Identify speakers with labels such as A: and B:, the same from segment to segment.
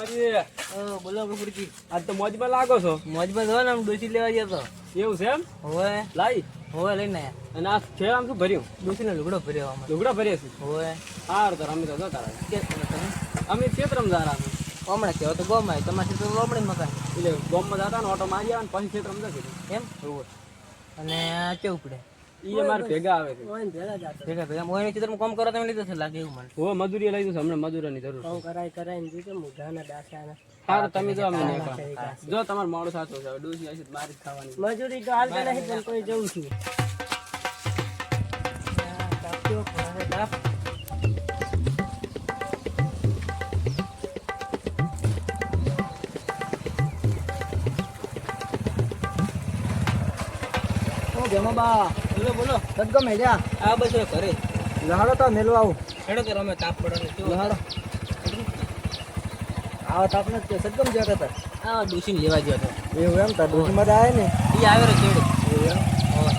A: બોલો કપૂરજી
B: આજ તો મોજમાં લાગો છો.
A: મોજમાં ને આમ ડોસી લેવા ગયો તો
B: એવું છે એમ?
A: હોવે.
B: લાઈ.
A: હોવે લઈને.
B: અને આ છે આમ શું ભર્યું?
A: ડોસીનો લુગડો ભર્યો આમાં.
B: લુગડો ભરીએ છે?
A: હોવે.
B: હાર તો અમે તો તારા.
A: કે
B: અમે ક્ષેત્રમાં જારા અમે
A: હમણાં કહેવો તો ગોમાં તમારે તો લોમડી મકાન?
B: એટલે ગામમાં જતા ને ઓટો મારી આવે ને પછી ક્ષેત્રમાં જશે
A: એમ? અને કેવું પડે?
B: ઈ અમારે ભેગા આવે છે.
A: ભેગા ભેગા ચિત્રમાં કામ કરો તમે લીધો છે લાગે એવું મને.
B: હો મજૂરી લઈ જશે હમણાં મજૂરીની જરૂર છે.
A: કરાય કરાય ને દીધું મુઢાના દાસાના
B: હા તો તમે જો અમે નહીં જો તમારો મોડો સાચો છે ડોસી મારી ખાવાની.
A: મજૂરી તો હાલતા નહીં પણ કોઈ જવું છું.
C: ઓ જમાબા
A: બોલો બોલો.
C: સદગમ હે જા.
A: આ બસ ઘરે.
C: લહાડો તો મેલવા આવું.
A: હેડો તો રમે તાપ પડે
C: લહાડો. આવા તાપ ને સદગમ જ્યાં હતા
A: આ ડોસીને લેવા જ્યાં હતો.
C: એવું એમ તા ડોસી માં આવે ને.
A: એ આવે રે ચેડે
C: એવું એમ
A: હોવે.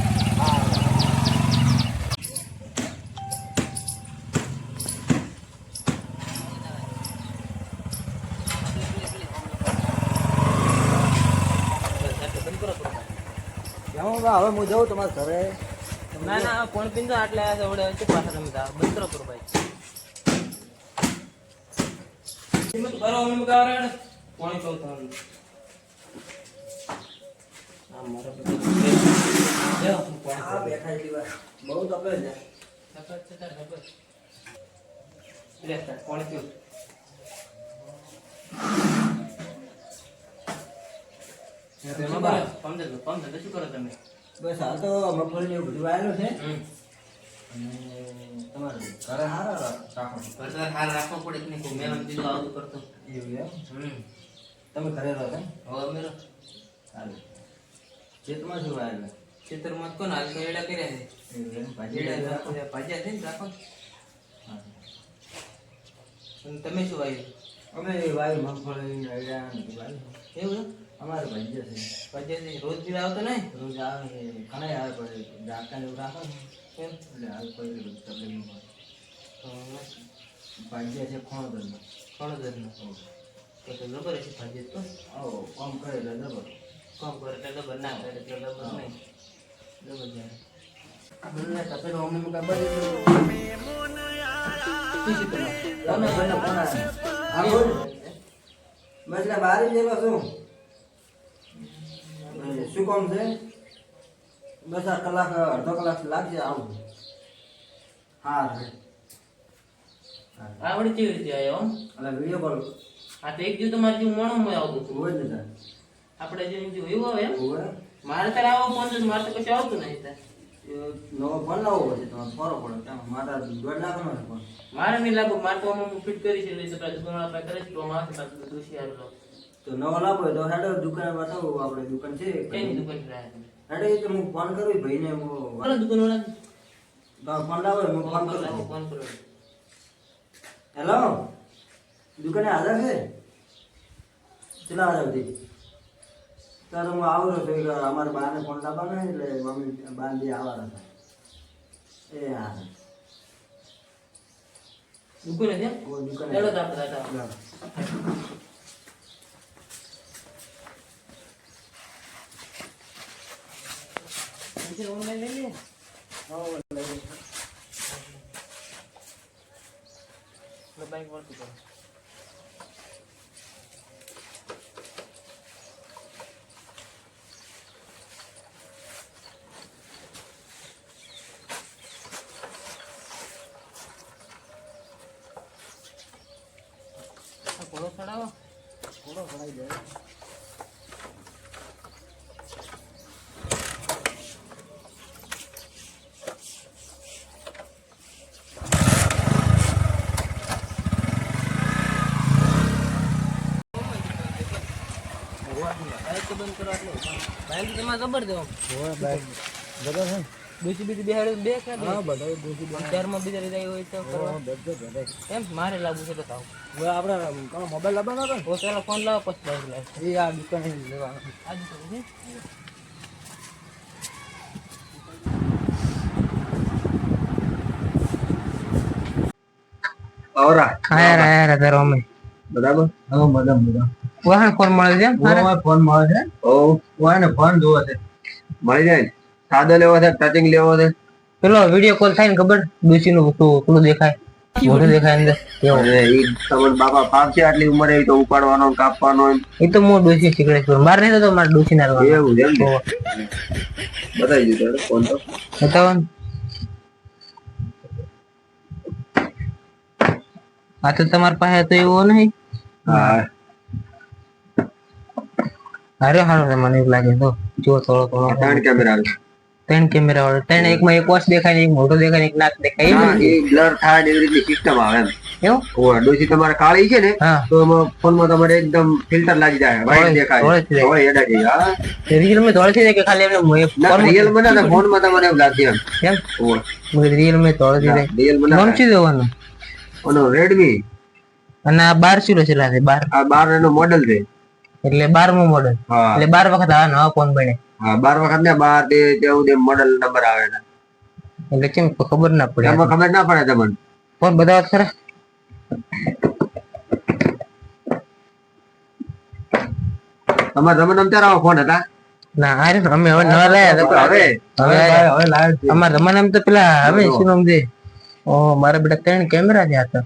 C: હવે હું જઉં તમારા ઘરે.
A: ના ના કોણ પીંધો આટલે આ છે પાછા તમે જાઓ. બંધ કરો કરો ભાઈ. કિંમત કરો અમે મગાવ રે કોણ કહું તમને? આ મારા બધા જો હું કોણ
C: આ બેઠા એટલી વાર બહુ તપે છે.
A: તપે છે તપે લે કોણ કયું શું કરો? તમે?
C: બસ હાલ તો મગફળી જેવું એવું બધું આવેલું છે. તમારે ઘરે હારા રાખો.
A: ઘર હાર રાખવો પડે કે નહીં? મહેમાન બીજું આવતું કરતો
C: એવું એમ? તમે ઘરે રહો છો
A: હવે રહો.
C: સારું ચેતમાં શું વાયેલું
A: ખેતરમાં કોણ? હાલ એડા કર્યા છે.
C: ભાજી
A: ભાજ્યા છે ને રાખો. તમે શું વાવ્યું?
C: અમે વાયુ મગફળી ને
A: એવું?
C: અમારે ભજ્ય છે.
A: ભજ્ય રોજ બી આવતો નહીં?
C: રોજ આવે છે ઘણા આવે પડે ડાક્ટર એવું રાખો ને.
A: એમ
C: એટલે હાલ પડે રોજ ન પડે
A: તો
C: ભાગ્ય છે ખોણ દરનો
A: ઘણો દરનો તો તો લબર છે ભાજ્ય તો?
C: આવો કામ કરે એટલે જબર
A: કામ કરે એટલે લબર ના કરે એટલે લબર નહીં. લબર જાય.
C: બંને તપેલો અમને મુકા
A: શું તમારે?
C: તમે બંને કોના આ બોલ. જેલો છું. એ શું કામ છે? બસ આ કલાક અડધો કલાક લાગશે આવું. હા
A: આવડી કેવી રીતે આવ્યો
C: એટલે વીડિયો કોલ
A: આ તો એક દિવસ તમારે જેવું મોણું આવતું હતું.
C: હોય ને
A: આપણે જેમ જેવું એવું આવે એમ? મારે તારે આવો ફોન છે મારે તો કશું આવતું નહીં
C: નવો ફોન લાવવો પડશે તમારે ફરો પડે. મારા દોઢ લાખનો છે ફોન
A: મારે નહીં લાગુ મારે તો હું ફિટ કરી છે એટલે આપણે કરે છે તો મારે દોષી આવેલો
C: તો નવો લાવો હોય તો હેડો દુકાને તો આપણે દુકાન છે.
A: કઈ દુકાન
C: હેડો એ તો હું ફોન કરું ભાઈને હું
A: બોલો દુકાન વાળા
C: ફોન લાવો હું ફોન કરું.
A: ફોન કરો.
C: હેલો દુકાને હાજર છે? ચલા હાજર ત્યારે હું આવું છું અમારા બાને ફોન લાવવાનો એટલે મમ્મી બાંધી આવવાના છે. એ હા.
A: દુકાને
C: દુકાને.
A: ચાલો તો આપણે દાદા
C: લાવો.
A: ઓનલાઈન લઈ લે બાઈક કરો. ઘોડો ચડાવો.
C: થોડો ભરાઈ જાય
A: બાઈક તો બંધ તો તમારે જબર દેવો
C: બધા છે
A: બીજી બીજી બેહાડી બે કે
C: હા બધા દોષી
A: શહેરમાં બીજા રીતે હોય તો કરવા
C: બધે બધે
A: એમ મારે લાગુ છે તો થાવ
C: હવે આપણે કોનો મોબાઈલ લાવવાનો હતો
A: ઓ પેલા ફોન લાવો પછી બાઈક લાવ
C: એ આ દુકાને લેવાનો
A: આ દુકાન છે ખાયા રહ્યા રહ્યા તારો અમે
C: બરાબર હા મજા મજા
A: વાહન ફોન મળે છે
C: ફોન મળે છે. વાહન ફોન જોવો છે.
D: મળી જાય ને. સાદો લેવો છે ટચિંગ લેવો છે?
A: પેલો વીડિયો કોલ થાય ને ખબર? ડોસી નું પેલું દેખાય. મોઢું દેખાય અંદર.
D: બાપા પાપ છે આટલી ઉંમરે તો ઉપાડવાનો કાપવાનો
A: એ તો હું ડોસી શીખડે છું મારે નહીં તો મારે ડોસી ના
D: એવું જેમ બતાવી દીધો ફોન તો.
A: બતાવો ને. આ તો તમારી પાસે તો એવો નહીં?
D: હા.
A: હારે હારો મને એવું લાગે તો જો થોડો થોડો
D: ત્રણ કેમેરા આવે.
A: ત્રણ કેમેરા વાળો. ત્રણ એકમાં એક વોચ દેખાય ને એક મોટો દેખાય ને એક નાક દેખાય.
D: હા, એ બ્લર થાય ને એવી રીતની સિસ્ટમ આવે એમ.
A: એવું?
D: ઓર ડોસી તમારે કાળી છે ને તો એમાં ફોનમાં તમારે એકદમ ફિલ્ટર લાગી જાય વાઈટ દેખાય.
A: હોય જ રહે.
D: ધોળે હેડા થઈ હા.
A: રિયલમાં ધોળે છે કે ખાલી એમને
D: ના રિયલ મને ફોન ફોનમાં તમારે એવું લાગે એમ.
A: કેમ
D: ઓય,
A: રિયલમાં ધોળે છે
D: રીલમાં
A: નામ શું દેવાનું
D: ઓનો રેડમી
A: અને આ બાર શું છે છે બાર?
D: આ બાર એનો મોડેલ છે.
A: એટલે બારમું મોડલ એટલે બાર વખત આ નવા ફોન બને
D: બાર વખત ને બાર તે ચૌદ એમ મોડલ નંબર આવે
A: એટલે કેમ ખબર ના પડે.
D: એમાં ખબર ના પડે તમને.
A: ફોન બધા ખરા
D: તમારે તમે તમે ત્યારે ફોન હતા?
A: ના આ અમે હવે નવા લાયા હતા.
D: હવે?
A: હવે
C: હવે લાવ્યો
A: અમારા જમાનામાં તો પેલા હવે શું નામ છે? ઓ મારા બેટા ત્રણ કેમેરા જ આ તો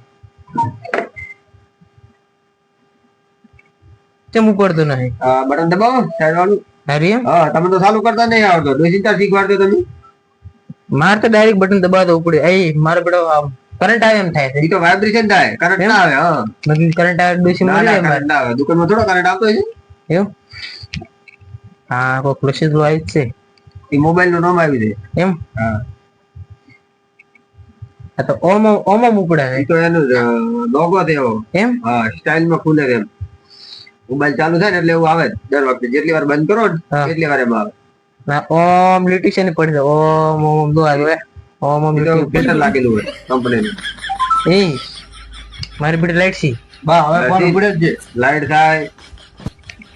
A: કેમ ઉપડતું નહીં?
D: બટન દબાવો સાઈડ વાળું
A: હારી
D: હા તમે તો ચાલુ કરતા નહીં આવડતો ડોસીતા શીખવાડતો તમે?
A: મારે તો ડાયરેક્ટ બટન દબાવતો ઉપડે. એ મારે બેટો કરંટ આવે એમ થાય
D: ઈ તો વાઇબ્રેશન થાય કરંટ ના આવે હા.
A: મતલબ કરંટ આવે જાય મારે
D: કરંટ આવે. દુકાનમાં થોડો કરંટ આવતો છે.
A: એવું? હા કોઈ પ્રોસેસ આવી છે.
D: એ મોબાઈલનું નામ આવી છે
A: એમ?
D: હા.
A: આ તો ઓમ ઓમ ઉપડે
D: એ તો એનો લોગો દેવો
A: એમ?
D: હા સ્ટાઇલમાં ખુલે એમ. મોબાઈલ ચાલુ થાય ને એટલે એવું આવે દર વખતે જેટલી વાર બંધ કરો ને એટલી વાર એમાં આવે.
A: ઓમ લીટી છે ને પડી જાય ઓમ ઓમ ઓમ દો આવે ઓમ ઓમ
D: તો લાગેલું હોય કંપનીનું.
A: એ મારી બેટી લાઈટ સી.
C: બા હવે ફોન ઉપડે જ છે
D: લાઈટ થાય.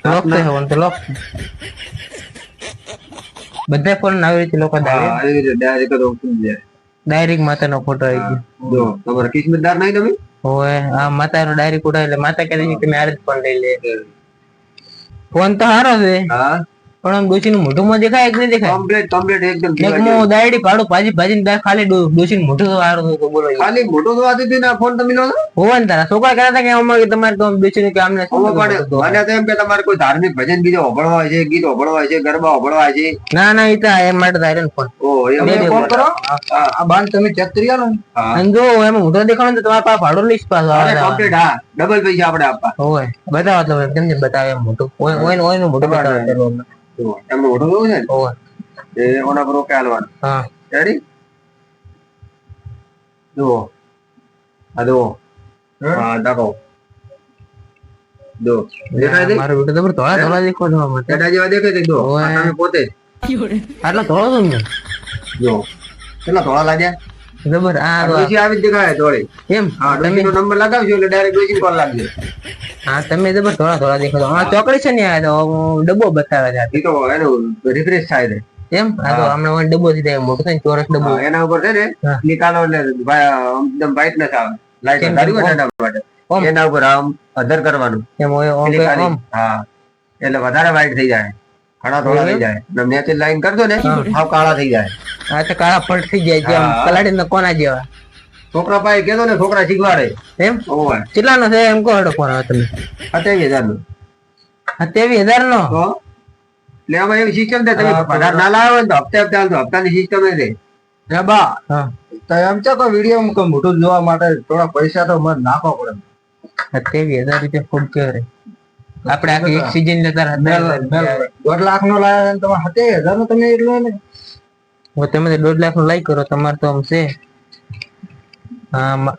A: લોક થાય હોન તો લોક બધા ફોન આવી રીતે લોકો
D: હા, આવી. રીતે ડાયરેક્ટ જ ઓપન જાય.
A: ડાયરેક્ટ માતાનો ફોટો આવી ગયો.
D: જો તમારે કિસ્મતદાર નહીં તમે?
A: ઓય આ માતાનો ડાયરી કુડા એટલે માતા કહેતી કે મેં આ ફોન લઈ લે. ફોન તો સારો છે.
D: હા?
A: પણ આમ ડોશીનું મોઢું માં દેખાય કે નહીં દેખાય?
D: કમ્પ્લીટ કમ્પ્લીટ એકદમ
A: ને
D: જીવા
A: હું દાયડી પાડું ભાજી ભાજીને દાળ ખાલી ડોશીનું મોઢું તો સારું બોલો
D: ખાલી મોટો તો આતી હતી ને ફોન તમે લો છો?
A: હોવા ને તારા છોકરા કહેતા હતા કે અમારે તમારે તો ડોશીનું કે આમને શું પડે
D: અને? તો એમ કે તમારે કોઈ ધાર્મિક ભજન બીજો હોભળવા છે ગીત હોભળવા છે ગરબા હોભળવા છે.
A: ના ના એ તો એમ માટે તો આયરન ફોન
D: ઓ એ
A: ફોન કરો.
C: આ બાન તમે ચેક કરી આલો
D: હા.
A: અને જો એમ મોઢો દેખાણો તો તમારા પાસે ભાડો લઈશ પાછો
D: અરે complete, હા. ડબલ પૈસા આપણે આપવા.
A: હોય બતાવો તો કેમ ને બતાવે મોઢું. મોટું ઓય ઓયનું મોટું બતાવે
D: એમનું મોટું કેવું છે ને? એ ઓના પર ઓકે હાલવાનું.
A: હા.
D: રેડી જુઓ. આ જુઓ. હા? દાખો. જો દેખાય છે?
A: મારો બેટો તો ધોળા ધોળા દેખો છો મને
D: જેવા દેખાય છે? જો તમે પોતે.
A: આટલો ધોળો ને?
D: જો કેટલા ધોળા લાગ્યા?
A: જબર આ
D: આવી જ દેખાય ધોળી.
A: એમ?
D: હા ડોશીનો નંબર લગાવજો એટલે ડાયરેક્ટ ડોશી કોલ લાગશે.
A: હા તમે જબર થોડા થોડા દેખો છો ચોકડી છે ને આ તો ડબ્બો બતાવે છે.
D: એ તો એનું રિફ્રેશ થાય છે.
A: એમ? આ તો હમણાં ડબ્બો થી થાય મોટો થાય ચોરસ ડબ્બો.
D: એના ઉપર છે ને નિકાલો એટલે એકદમ બ્રાઇટનેસ આવે. લાઈટ ધારી હોય એના માટે. એના ઉપર આમ અધર કરવાનું.
A: એમ હોય ઓમ
D: હા. એટલે વધારે વાઈટ થઈ જાય. ઘણા થોડા થઈ જાય. મેચ લાઈન કરજો ને હાવ કાળા થઈ જાય.
A: હા તો કાળા પલટ થઈ જાય છે આમ
D: હા.
A: કલાડી ના કોના જેવા.
D: છોકરા પાસે કેતો ને છોકરા શીખવાડે.
A: એમ?
D: ઓય
A: કેટલાનો છે? એમ કહો હડો કોણ તમે.
D: સત્યાવીસ હજાર નો
A: સત્યાવીસ હજાર નો
D: તો એટલે આમાં એવી સિસ્ટમ છે તમે પગાર ના લાવો ને તો હપ્તે હપ્તે હાલતો હપ્તાની સિસ્ટમ એ છે
C: એ બા. તો એમ છે કે વીડિયો મૂકો મોટું જોવા માટે થોડા પૈસા તો મને નાખવા પડે.
A: સત્યાવીસ હજાર રૂપિયા ખૂબ કહેવાય આપણે આખી એક સિઝન ને
C: મેલ દોઢ લાખ નો લાયા તમારે તમે સત્યાવીસ હજાર નો તમે એટલો ને.
A: તમે દોઢ લાખનું લાઈ કરો તમારે તો આમ છે.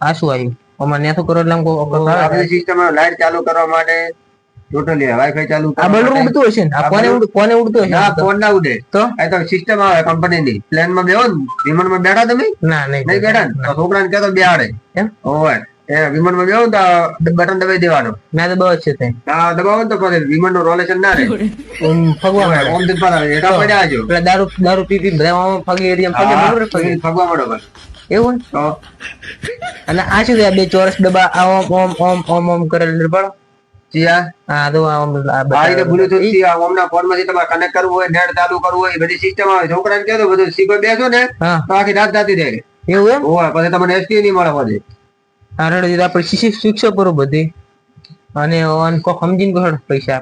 A: આ શું આવ્યું? અમારે ન્યા શું કરો એટલે કો- કો-
D: તો સિસ્ટમ લાઈટ ચાલુ કરવા માટે ટોટલી વાઈફાઈ ચાલુ
A: આ બલૂન ઉડતું હશે ને? આ કોને ઉડ- કોને ઉડતું હશે?
D: ના
A: આ તો?
D: ના ઉડે.
A: તો?
D: આ તો સિસ્ટમ આવે કંપનીની પ્લેનમાં બેહો ને. વિમાનમાં બેઠા તમે?
A: ના નહીં.
D: નહીં બેઠા ને? તો છોકરાને કહેતો બેહાડે.
A: એમ?
D: એ વિમાનમાં બેહો ને તો બટન દબાઈ દેવાનું.
A: મેં તો બહુ છે ત્યાં
D: આ દબાવો તો પછી વિમાનનું રોલેશન ના રહે.
A: ઓમ ફગવા.
D: ઓમથી પાછા એટા પડ્યા જો.
A: એટલે દારૂ દારૂ પી પી બધા ફગી એરિયા
D: ફગવા મળો બસ.
A: એવું ને? અને આ શું આ બે ચોરસ ડબ્બા આ ઓમ ઓમ ઓમ ઓમ ઓમ કરેલ ડબ્બા
D: ચિયા
A: હા. તો આ આમ આ
D: આ રીતે
A: બતાવે.
D: થી આ ઓમના ફોનમાંથી તમારે કનેક્ટ કરવું હોય નેટ ચાલુ કરવું હોય બધી સિસ્ટમ આવે. છોકરાને કહો તો બધું શીખો બેસો ને તો આખી રાત જાતી રહે.
A: એવું એમ?
D: હોય પછી તમને એસટી નહીં મળે પછી.
A: હા રેડી આપણે શીશી શિક્ષો બધી. અને ઓન કો સમજીને કહો પૈસા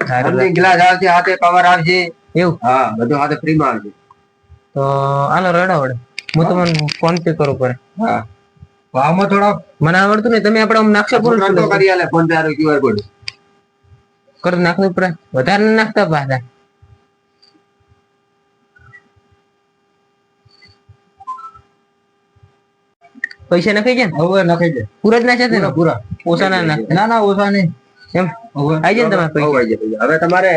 D: ગ્લાસ આવશે હાથે કવર આવશે
A: એવું?
D: હા બધું હાથે ફ્રી માં આવશે
A: તો આલો રેડા વડે હું તમને ફોન પે કરું પડે.
D: હા. ભાવમાં થોડો
A: મને આવડતું નહીં તમે આપણે આમ નાખશો પૂરું
D: કરી આલે ફોન પે આરો ક્યુઆર કોડ
A: કર નાખવું પડે. વધારે નાખતા પાછા. પૈસા નાખી ગયા
D: હવે નાખી ગયા.
A: પૂરા જ નાખ્યા છે ને?
D: પૂરા
A: ઓછા ના. નાખ
D: ના ના ઓછા નહીં.
A: એમ? આવી જાય ને તમારે પૈસા?
D: હવે તમારે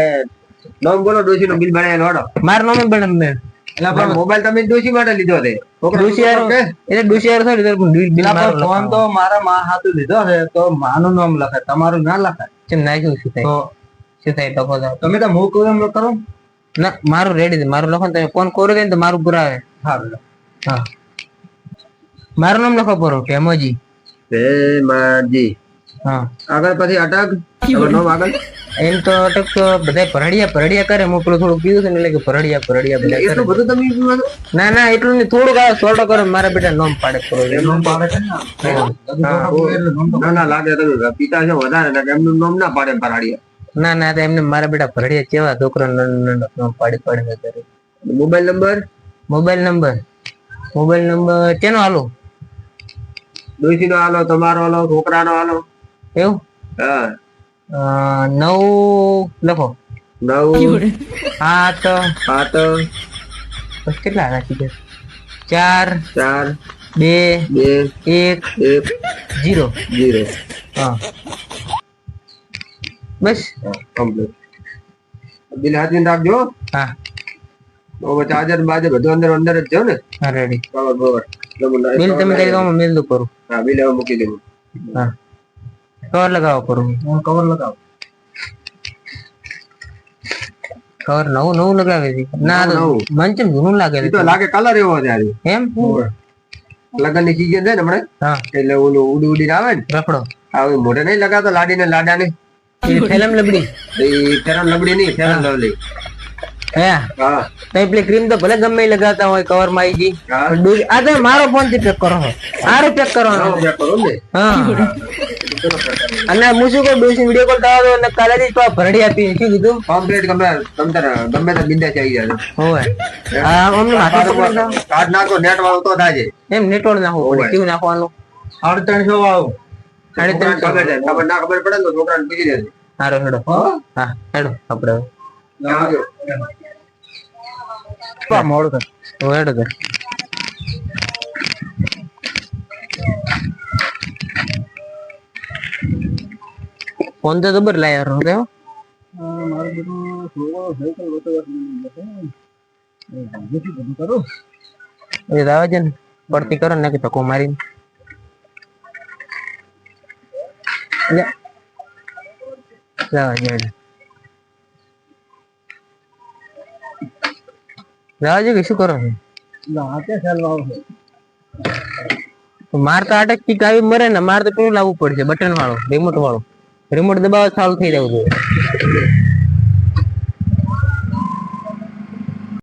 D: નામ બોલો ડોશી નું બિલ ભણાય ઓડો
A: મારું નામ બને મેં.
D: એટલે પણ મોબાઈલ તમે ડોશી માટે લીધો છે.
A: ડોશી એટલે ડોશી યાર થોડી દર બિલ બિલ મારું
C: ફોન તો મારા માં હાથું લીધો છે તો માનું નામ લખાય તમારું ના લખાય.
A: ચમ નાખ્યું શું થાય? શું થાય ટકો
C: તમે તો હું કહું એમ કરો.
A: ના મારું રેડી છે મારું લખો તમે ફોન કરો ને તો મારું પૂરા આવે હા. મારું નામ લખો પૂરો ટેમોજી
D: ભેમાજી
A: હા.
D: આગળ પછી અટક. આગળ.
A: એમ તો અટક બધા ભરડિયા ભરડિયા કરે. હું પેલું થોડું પીવું છે ને એટલે કે ભરડિયા ભરડિયા બધા
D: એટલું બધું તમે પીવો
A: ના ના એટલું નહીં. થોડુંક આવે સોટો કરો. મારા બેટા નોમ પાડે કરો
C: નોમ પાડે છે ને.
D: ના લાગે તમે પિતા છે વધારે ને એમનું નોમ ના પાડે પરાડિયા
A: ના ના તો એમને મારા બેટા ભરડિયા કેવા છોકરા નોમ પાડી પાડી કરે.
D: Mobile number?
A: Mobile number? Mobile number કેનો હાલો?
D: ડોશી નો આલો તમારો હાલો છોકરાનો હાલો?
A: એવું?
D: હા.
A: નવ લખો.
D: નવ
A: સાત આઠ. કેટલા રાખી છે? ચાર
D: ચાર
A: બે
D: બે
A: એક
D: એક
A: જીરો.
D: જીરો.
A: હા. બસ.
D: કમ્પ્લીટ બિલ હાથીને રાખજો
A: હા.
D: હવે ચાર્જર બાજે બધું અંદર અંદર જ જો ને.
A: હા રેડી
D: બરાબર બરાબર
A: બિલ તમે કરી દો મેલ દો કરું?
D: હા બિલ હવે મૂકી દઉં
A: હા. કવર લગાવો કરું
C: કવર લગાવો.
A: કવર નવું નવું લગાવે છે ના. મન ચમ જૂનું લાગે છે?
D: તો લાગે કલર એવો છે આજે.
A: એમ?
D: લગનની સીઝન છે ને હમણાં?
A: હા.
D: એટલે ઓલું ઉડી ઉડીને આવે ને?
A: રખડો.
D: આવે મોઢે નહીં લગાતો લાડી ને લાડા ને
A: એ ફેલમ લબડી.
D: એ ફેરમ લબડી નહીં
A: હે
D: હા.
A: તો પેલી ક્રીમ તો ભલે ગમે ઈ લગાવતા હોય કવરમાં આવી ગઈ. પણ આ તો મારો ફોનથી પેક કરો. મારો પેક કરવાનો.
D: હા,
A: હા. અને હું શું કહું ડોસી વીડિયો કોલ થવા દો અને કાલે જ તો ભરડી આપી શું કીધું
D: કમ્પ્લીટ ગમે તમ ગમે તો બિંદા આવી જાય.
A: હોય હા. અમને માથે
D: કાર્ડ નાખો. નેટ વાળો તો થાય છે
A: એમ નેટવર્ક વાળો નાખો કેવું નાખવાનું.
C: સાડી ત્રણસો વાળો
A: સાડી ત્રણસો
D: ખબર ના ખબર પડે તો છોકરાને પૂછી દેજે
A: સારો હેડો. હા? હેડો આપડે
D: આવજો.
C: મોડું થાય
A: હવે હેડો તો ફોન તો જબર લાયા રહો તે હો.
C: મારું બધું
A: દે કે શું કરો છો? માર તો અટક કિક આવી મરે ને માર તો પેલું લાવવું પડશે બટન વાળો રિમોટ વાળો. રિમોટ દબાવો ચાલુ થઈ જવું જોઈએ.